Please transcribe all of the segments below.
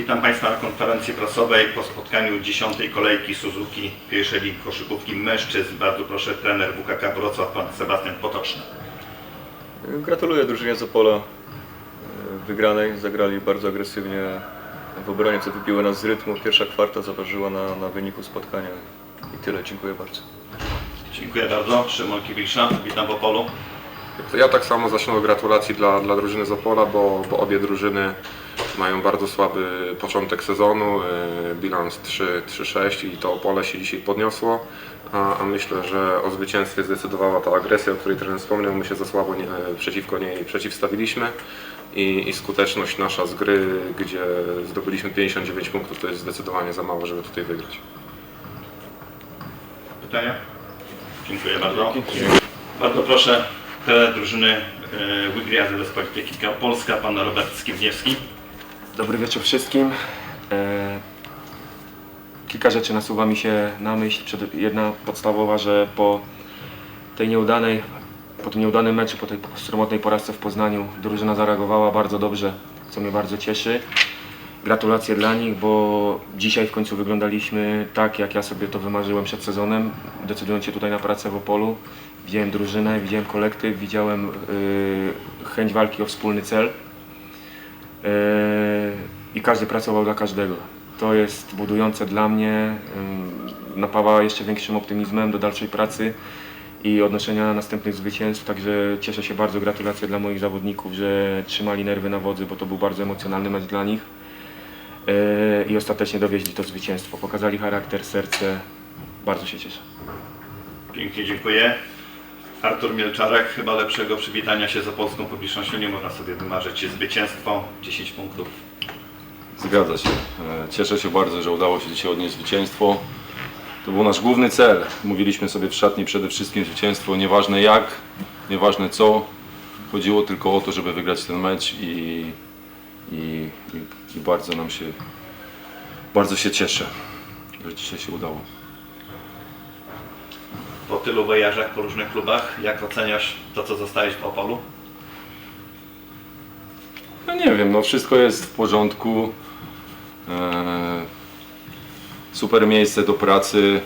Witam Państwa na konferencji prasowej po spotkaniu dziesiątej kolejki Suzuki pierwszej ligi koszykówki mężczyzn. Bardzo proszę trener WKK Wrocław, pan Sebastian Potoczny. Gratuluję drużynie z Opola e, wygranej. Zagrali bardzo agresywnie w obronie, co wypiło nas z rytmu. Pierwsza kwarta zaważyła na, na wyniku spotkania. I tyle, dziękuję bardzo. Dziękuję bardzo. Szymon Kiwisza, witam w Opolu. Ja tak samo zacznę od gratulacji dla, dla drużyny z Opola, bo, bo obie drużyny mają bardzo słaby początek sezonu, e, bilans 3 3-6 i to Opole się dzisiaj podniosło, a, a myślę, że o zwycięstwie zdecydowała ta agresja, o której trener wspomniał, my się za słabo nie, przeciwko niej przeciwstawiliśmy i, i skuteczność nasza z gry, gdzie zdobyliśmy 59 punktów, to jest zdecydowanie za mało, żeby tutaj wygrać. Pytania? Dziękuję bardzo. Bardzo proszę trener drużyny e, Wigry AZS Polityka Polska, pan Robert Skibniewski. Dobry wieczór wszystkim. E, kilka rzeczy nasuwa mi się na myśl. Przed- Jedna podstawowa, że po tej nieudanej, po tym nieudanym meczu, po tej sromotnej porażce w Poznaniu, drużyna zareagowała bardzo dobrze, co mnie bardzo cieszy. Gratulacje dla nich, bo dzisiaj w końcu wyglądaliśmy tak, jak ja sobie to wymarzyłem przed sezonem, decydując się tutaj na pracę w Opolu. Widziałem drużynę, widziałem kolektyw, widziałem y, chęć walki o wspólny cel. Yy, i każdy pracował dla każdego. To jest budujące dla mnie, yy, napawa jeszcze większym optymizmem do dalszej pracy i odnoszenia następnych zwycięstw, także cieszę się bardzo, gratulacje dla moich zawodników, że trzymali nerwy na wodzy, bo to był bardzo emocjonalny mecz dla nich Yy, i ostatecznie dowieźli to zwycięstwo, pokazali charakter, serce, bardzo się cieszę. Pięknie dziękuję. Artur Mielczarek, chyba lepszego przywitania się z opolską publicznością nie można sobie wymarzyć. Zwycięstwo, 10 punktów. Zgadza się. E, Cieszę się bardzo, że udało się dzisiaj odnieść zwycięstwo. To był nasz główny cel. Mówiliśmy sobie w szatni przede wszystkim zwycięstwo, nieważne jak, nieważne co. Chodziło tylko o to, żeby wygrać ten mecz i, i, i bardzo nam się, bardzo się cieszę, że dzisiaj się udało. Po tylu wojażach po różnych klubach, jak oceniasz to, co zostałeś w Opolu? No nie wiem, no wszystko jest w porządku. E, super miejsce do pracy.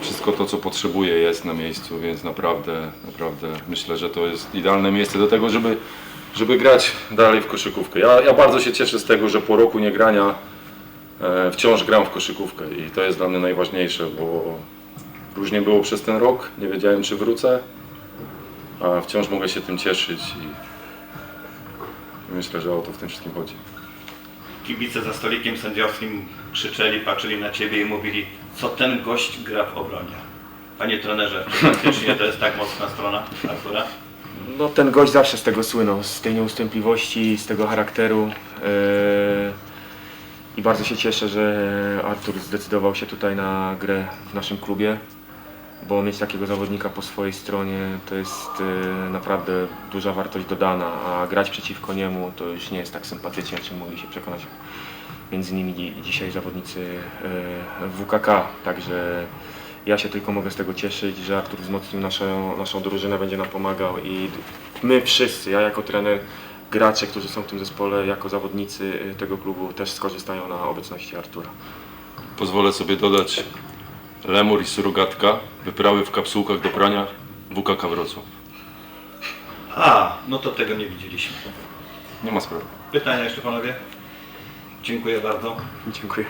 Wszystko to, co potrzebuję jest na miejscu, więc naprawdę, naprawdę myślę, że to jest idealne miejsce do tego, żeby, żeby grać dalej w koszykówkę. Ja, ja bardzo się cieszę z tego, że po roku niegrania e, wciąż gram w koszykówkę i to jest dla mnie najważniejsze, bo różnie było przez ten rok, nie wiedziałem czy wrócę, a wciąż mogę się tym cieszyć i Myślę, że o to w tym wszystkim chodzi. Kibice za stolikiem sędziowskim krzyczeli, patrzyli na ciebie i mówili, co ten gość gra w obronie. Panie trenerze, czy faktycznie to jest tak mocna strona Artura? No ten gość zawsze z tego słynął, z tej nieustępliwości, z tego charakteru. Yy, I bardzo się cieszę, że Artur zdecydował się tutaj na grę w naszym klubie, bo mieć takiego zawodnika po swojej stronie to jest yy, naprawdę duża wartość dodana, a grać przeciwko niemu to już nie jest tak sympatycznie, czym mogli się przekonać między innymi dzi- dzisiaj zawodnicy yy, WKK. Także ja się tylko mogę z tego cieszyć, że Artur wzmocnił naszą, naszą drużynę, będzie nam pomagał i my wszyscy, ja jako trener, gracze, którzy są w tym zespole, jako zawodnicy y, tego klubu też skorzystają na obecności Artura. Pozwolę sobie dodać lemur i surogatka, wyprawy w kapsułkach do prania WKK Wrocław. A, no to tego nie widzieliśmy. Nie ma sprawy. Pytania jeszcze panowie? Dziękuję bardzo. Dziękuję.